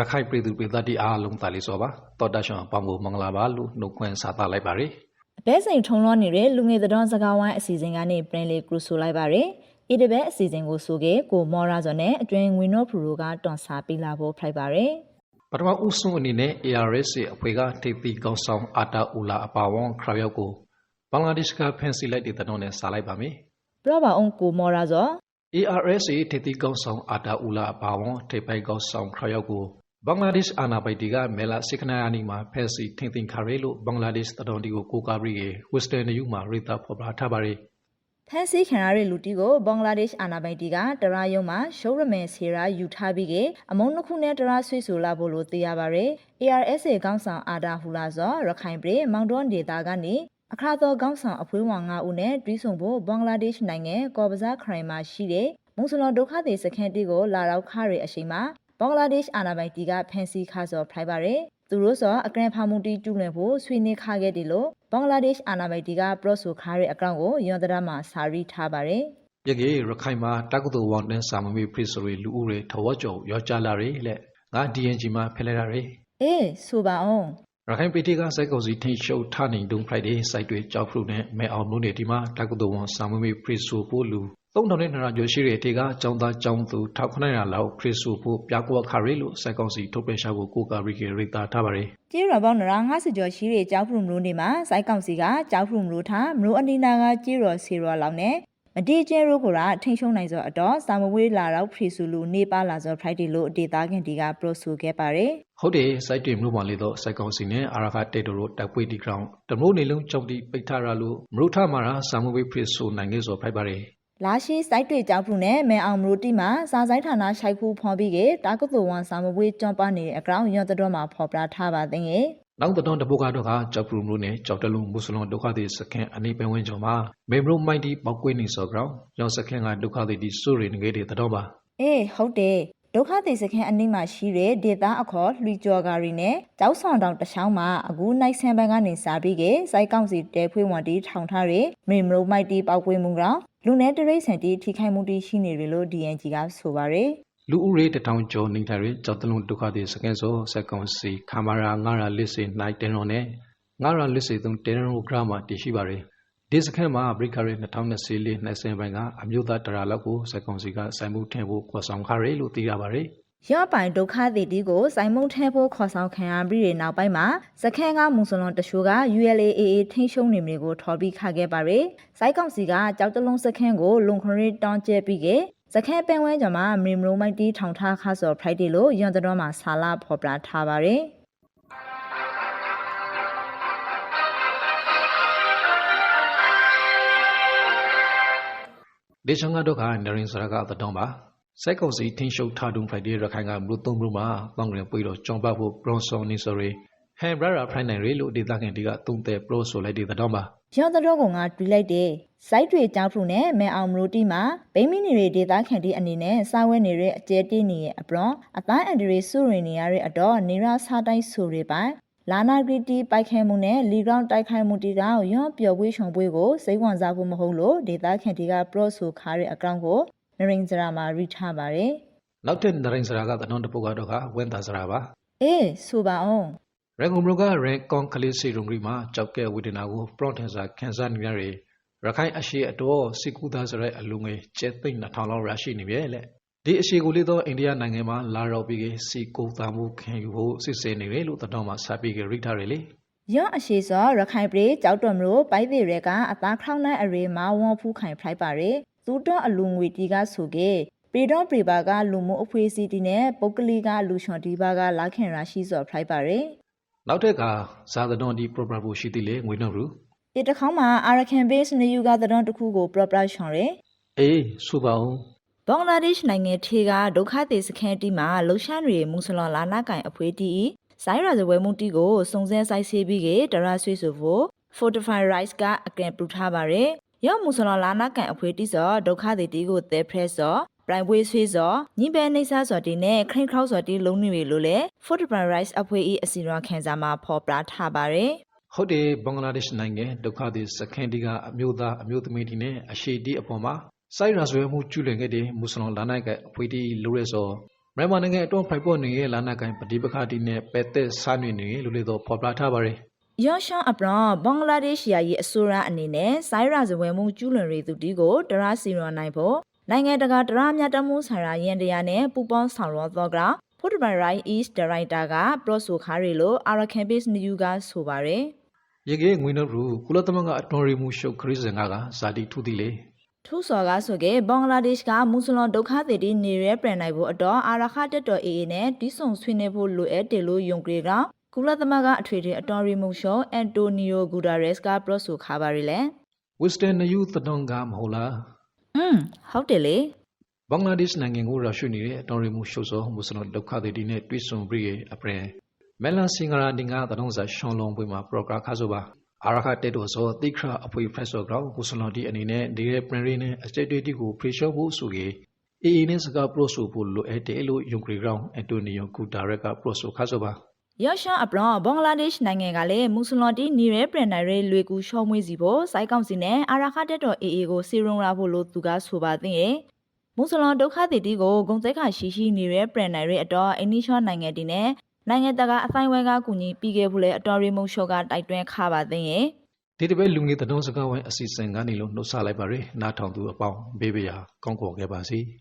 ရခိုင်ပြည်သူပြည်သားတီအားလုံးတာလီစောပါတော်တာရှောင်းအပေါင်းကိုမင်္ဂလာပါလို့နှုတ်ခွန်းစာသလိုက်ပါရယ်အပဲစိန်ထုံလွှမ်းနေတဲ့လူငယ်သတော်စကားဝိုင်းအစီအစဉ်ကနေပြင်လေးကရူဆိုလိုက်ပါရယ်ဤတစ်ပတ်အစီအစဉ်ကိုဆိုခဲ့ကိုမော်ရာဇော်နဲ့အတွင်ငွေနော့ဖရူတို့ကတွန်ဆာပေးလာဖို့ဖိုက်ပါရယ်ပထမဦးဆုံးအနေနဲ့ ARS အဖွဲ့ကထိပ်သီးကောင်းဆောင်အာတာအူလာအပါဝန်ခရရောက်ကိုဘင်္ဂလားဒေ့ရှ်ကဖန်စီလိုက်တဲ့တဲ့တော့နဲ့စာလိုက်ပါမယ်ပြတော့ပါအောင်ကိုမော်ရာဇော် ARS ထိပ်သီးကောင်းဆောင်အာတာအူလာအပါဝန်ထိပ်ပိုက်ကောင်းဆောင်ခရရောက်ကို ဘင်္ဂလားဒေ့ရှ်အာဏာပိုင်တွေကမဲလာစိခနာယာနီမှာဖန်စီထင်သင်ခရဲလို့ဘင်္ဂလားဒေ့ရှ်တတော်တီကိုကိုကာဘရီရဲ့ Western New မှာရေးသားဖော်ပြထားပါရယ်ဖန်စီခံရတဲ့လူတီကိုဘင်္ဂလားဒေ့ရှ်အာဏာပိုင်တီကတရာယုံမှာရှုံးရမယ်ဆေရာယူထားပြီးကအမုန်းတစ်ခုနဲ့တရာဆွေးဆိုလာဖို့လို့သိရပါရယ် ARSA ကောင်းဆောင်အာဒါဟူလာဇော်ရခိုင်ပြည်မောင်တွန်းဒေတာကနေအခါတော်ကောင်းဆောင်အဖွေးဝါငါဦးနဲ့တွီးဆုံဖို့ဘင်္ဂလားဒေ့ရှ်နိုင်ငံကော်ဘဇာခရိုင်မှာရှိတဲ့မုံစလောဒုက္ခသည်စခန်းတီကိုလာရောက်ခရအချိန်မှာ ဘင်္ဂလားဒေ့ရှ်အာဏာပိုင်တီကဖန်စီခါစော်ဖိုက်ပါရယ်သူတို့စောအကရန်ဖာမူတီကျူလွင်ဖို့ဆွေးနွေးခခဲ့တယ်လို့ဘင်္ဂလားဒေ့ရှ်အာဏာပိုင်တီကပရော့ဆိုခါရဲ့အကောင့်ကိုယွန်ဒရာမှာစာရီထားပါရယ်ယကေရခိုင်မှာတက္ကသိုလ်ဝန်တန်းစာမမေပရိစရီလူဦးတွေထဝကျော်ရောကြလာရလက်ငါ DNG မှာဖဲလဲရရယ်အေးဆိုပါအောင်ရခိုင်ပြည်တီကစိုက်ကောစီထိန်ရှုပ်ထနိုင်ဒုံဖရိုက်ဒေးစိုက်တွေကြောက်ဖရုနဲ့မဲအောင်မိုးနေဒီမှာတက္ကသိုလ်ဝန်စာမမေပရိဆိုဖို့လူ 3200နဲ့ကျော်ရှိတဲ့တေကចောင်းသားចောင်းသူ1900လောက်ပရိဆိုဖို့ပြကွက်ခရဲလို့စိုက်ကောစီထုတ်ပြန်ရှာကိုကိုကာရီကေရိတာထားပါရယ်ကျေးရွာပေါင်းနရာ50ကျော်ရှိတဲ့ကျောက်ဖရုမလို့နေမှာစိုက်ကောင်စီကကျောက်ဖရုမလို့ထားမလို့အနီနာကကျေးရွာစီရွာလောက်နဲ့မတီကျဲရိုးကိုရာထိန်ရှုံနိုင်စောအတော့စာမဝေးလာတော့ဖရီဆူလူနေပါလာစော Friday လို့ဒေတာခင်ဒီကပရိုဆိုခဲ့ပါတယ်ဟုတ်တယ်စိုက်တွေမြို့မှာလေတော့စိုက်ကောစီနဲ့အာရဖာတေတိုတို့တက်ပွေဒီဂရောင်းတမိုးနေလုံးကြောက်တီပိတ်ထားရလို့မရုထမာရာစာမမေပရိဆိုနိုင်ခဲ့စောဖိုက်ပါရယ် လာရှိစိုက်တွေကြောက်ဖရုနဲ့မဲအောင်မလို့တီမှာစာဆိုင်ဌာနရှိုက်ခုဖော်ပြီးကတာကတူဝန်စာမဝေးကျွမ်းပါနေတဲ့အကောင်ရွန်တတော်မှာဖော်ပြထားပါတဲ့ရဲ့နောက်တော့တပုတ်ကတော့ကကြောက်ဖရူမလို့နဲ့ကြောက်တလုံးမွတ်စလွန်ဒုက္ခသည်စခန်းအနိပင်ဝင်းကျော်မှာမေဘရုမိုက်တီပောက်ကွေးနေစောကြောင်းရောင်စခန်းကဒုက္ခသည်ဒီစိုးရိမ်ငယ်တဲ့တော့ပါအေးဟုတ်တယ်ဒုက္ခသည်စခန်းအနိမ့်မှာရှိတဲ့ဒေတာအခေါ်လှူကြော်ကာရီနဲ့ကျောက်ဆောင်တောင်တချောင်းမှာအခုနိုင်ဆန်ဘန်ကနေစားပြီးကစိုက်ကောင်းစီတဲဖွေးဝန်တီထောင်ထားတဲ့မေမရိုမိုက်တီပောက်ကွေးမှုကောင် လူနဲ့တရိတ်ဆန်တီထိခိုက်မှုတီရှိနေတယ်လို့ DNG ကဆိုပါရယ်လူဦးရေတထောင်ကျော်နေထိုင်တဲ့ကြောက်တလုံးဒုက္ခသည်စခန်းစောစက်ကောင်စီခမာရာငါရာလစ်စေနိုင်တဲရောနဲ့ငါရာလစ်စေသုံးတဲရောဂရမှာတည်ရှိပါရယ်ဒီစခန်းမှာဘရိကာရီ2024နှစ်ဆင်ပိုင်းကအမျိုးသားတရာလောက်ကိုစက်ကောင်စီကစိုင်မှုထင်ဖို့ခွာဆောင်ခရဲလို့သိရပါရယ် ရော့ပိုင်ဒုက္ခသည်တီကိုစိုင်မုံထဲဖို့ခေါ်ဆောင်ခံရပြီးတဲ့နောက်ပိုင်းမှာစခန်းကမူဆလွန်တရှိုးက ULAA ထိန်းရှုံးနေမျိုးကိုထော်ပြီးခခဲ့ပါရယ်စိုက်ကောင်စီကကြောက်တလုံးစခန်းကိုလုံခရီတောင်းကျဲပြီးကစခန်းပင်ဝဲကျော်မှာမရီမရိုမိုက်တီထောင်ထားခါစော် Friday လို့ရန်တော်မှာဆာလာဖော်ပြထားပါရယ်ဒေရှန်ကဒုက္ခနရင်စရကသတောင်းပါ စိုက်ကောင်စီထင်းရှုပ်ထားဒုံဖိုက်ဒီရခိုင်ကမလို့သုံးမှုမှာတောင်းရင်ပွေတော့ကြောင်ပတ်ဖို့ဘရွန်ဆော်နီဆိုရီဟန်ဘရာဖရိုင်နိုင်ရီလို့ဒေသခံတွေကသုံးတဲ့ပရိုဆိုလိုက်တဲ့သတောင်းပါရန်တော်ကငါတွေးလိုက်တယ်စိုက်တွေကြောက်ဖူနဲ့မဲအောင်မလို့တီမှာဗိမီနီတွေဒေတာခန်တီအနေနဲ့စာဝဲနေတဲ့အကျဲတီးနေရဲ့အပရွန်အတိုင်းအန်ဒရီစုရင်နေရတဲ့အတော့နေရစားတိုင်းဆိုရပိုင်လာနာဂရီတီပိုက်ခဲမှုနဲ့လီဂရောင်းတိုက်ခိုက်မှုတီကရွံ့ပျော်ပွေးရှုံပွေးကိုစိတ်ဝင်စားဖို့မဟုတ်လို့ဒေတာခန်တီကပရော့ဆိုခါတဲ့အကောင့်ကို နရင်စရာမှာရီထားပါတယ်နောက်ထပ်နရင်စရာကသတောင်းတပုတ်ကတော့ကဝင်းသားစရာပါအေးဆိုပါအောင်ရန်ကုန်မြို့ကရဲကွန်ကလေးစီရုံကြီးမှာကြောက်ကဲဝေဒနာကိုပရော့ထန်စာခန်းစားနေရရရခိုင်အရှိအတော်စီကူသားစရဲအလူငယ်ကျဲသိမ့်2000လောက်ရရှိနေပြီလေဒီအရှိကိုလေးတော့အိန္ဒိယနိုင်ငံမှာလာရောက်ပြီးစီကူသားမှုခံယူဖို့စစ်ဆေးနေတယ်လို့သတောင်းမှာစပြီးရိထားရလေရွံ့အရှိစောရခိုင်ပြည်ကြောက်တော်မလို့ပိုက်သေးရဲကအသားခေါင်းနဲ့အရေမှာဝွန်ဖူးခိုင်ဖလိုက်ပါရ ယ်သူတော့အလူငွေတီကဆိုကေပေတော့ပေပါကလူမှုအဖွေးစီတီနဲ့ပုတ်ကလေးကလူချွန်ဒီပါကလာခင်ရာရှိစောဖလိုက်ပါရယ်နောက်ထပ်ကဇာသတော်ဒီ program ကိုရှိသေးလေငွေနှုတ်ရူဒီတစ်ခေါက်မှာအာရကန်ဘေးစ်နေယူကသတော်တစ်ခုကို proper ရှောင်းရယ်အေးဆိုပါဦးဘင်္ဂလားဒေ့ရှ်နိုင်ငံထေကဒုက္ခသည်စခန်းတီမှာလှူရှားတွေမူဆလွန်လာနာကင်အဖွေးတီဆိုင်ရာဇဝဲမှုတီကိုစုံစဲဆိုင်ဆေးပြီးကတရဆွေဆိုဖို့ Fortify Rice ကအကင်ပူထားပါရယ် ရော့မူဆလွန်လာနာကန်အဖွေးတီစောဒုက္ခသည်တီကိုသဲဖရက်စောပရိုင်ဝေးဆွေးစောညီပဲနေဆာစောတီနဲ့ခရင်ခေါစောတီလုံးနေပြီလို့လေ Fortify Rice အဖွေးဤအစီအရန်ခန်းစာမှာဖော်ပြထားပါရယ်ဟုတ်တယ်ဘင်္ဂလားဒေ့ရှ်နိုင်ငံဒုက္ခသည်စခန်းတီကအမျိုးသားအမျိုးသမီးတီနဲ့အရှိတီအပေါ်မှာစိုက်ရာဆွဲမှုကျူလင်ခဲ့တဲ့မွတ်စလင်လာနိုင်ကအဖွေတီလိုရဲစောမြန်မာနိုင်ငံအတွင်းဖိုက်ပေါ်နေရဲ့လာနာကိုင်ပဋိပက္ခတိနဲ့ပဲသက်စားနေနေလို့လေတော့ဖော်ပြထားပါတယ် ယောရှန်အပရန်ဘင်္ဂလားဒေ့ရှ်ယာယီအစိုးရအနေနဲ့ဆိုင်းရာဇဝဲမှုကျူးလွန်ရေးသူတီကိုတရစီရွန်နိုင်ဖို့နိုင်ငံတကာတရမြတ်တမှုဆိုင်ရာရန်တရားနဲ့ပူပေါင်းဆောင်ရွက်သောကဖုဒ္ဓဘန်ရိုင်း East Director ကပရော့ဆိုခါရီလို Arakan Base News ကဆိုပါတယ်ရေကေငွေနှုတ်ရူကုလသမဂ္ဂအတွန်ရီမှုရှုပ်ခရစ်စင်ကကဇာတိထူးသည်လေထူဆော်ကဆိုကေဘင်္ဂလားဒေ့ရှ်ကမွတ်စလွန်ဒုက္ခသည်တွေနေရဲပြန်နိုင်ဖို့အတော့အာရခတက်တော် AA နဲ့တီးဆုံဆွေးနွေးဖို့လိုအပ်တယ်လို့ယုံကြည်က ကုလသမဂ္ဂအထွေထွေအတော်ရီမှုရှောအန်တိုနီယိုဂူဒါရက်စ်ကပရော့ဆိုခါပါရီလေဝစ်စတန်နယူသတုံကမဟုတ်လားอืมဟုတ်တယ်လေဘင်္ဂလားဒေ့ရှ်နိုင်ငံကိုရရှိနေတဲ့အတော်ရီမှုရှုပ်စောမွတ်စလင်ဒုက္ခသည်တွေနဲ့တွေ့ဆုံပြီးရဲ့အပရင်မဲလန်စင်ဂရာဒီငါတတုံးစာရှွန်လုံးပွေမှာပရိုဂရမ်ခါဆိုပါအာရခတက်တော်စောတိခရအဖွေဖရက်ဆော့ဂရောင်းမွတ်စလင်ဒီအနေနဲ့ဒီရဲ့ပရင်ရီနဲ့အစတက်တွေတီကိုဖေရှော့ဖို့ဆိုကေအေအေနဲ့စကားပရိုဆိုဖို့လိုအပ်တယ်လို့ယုံကြည်ကြောင်းအန်တိုနီယိုကူဒါရက်ကပရိုဆိုခါဆိုပါ ရော့ရှန်အပလွန်ဘင်္ဂလားဒေ့ရှ်နိုင်ငံကလည်းမွတ်စလွန်တီနီရဲပရန်နိုင်ရဲလွေကူရှော့မွေးစီဖို့စိုက်ကောင်စီနဲ့အာရာခတက်တော် AA ကိုစီရုံရဖို့လို့သူကဆိုပါသိရဲ့မွတ်စလွန်ဒုက္ခသည်တီကိုဂုံသိက္ခာရှိရှိနေရဲပရန်နိုင်ရဲအတော်အင်းနီရှော့နိုင်ငံတီနဲ့နိုင်ငံတကာအဆိုင်ဝဲကကူညီပြီးခဲ့ဖို့လဲအတော်ရီမုံရှော့ကတိုက်တွန်းခါပါသိရဲ့ဒီတစ်ပတ်လူငယ်သတင်းစကားဝိုင်းအစီအစဉ်ကနေလို့နှုတ်ဆက်လိုက်ပါရယ်နားထောင်သူအပေါင်းဘေးပရာကောင်းကောခဲ့ပါစေ။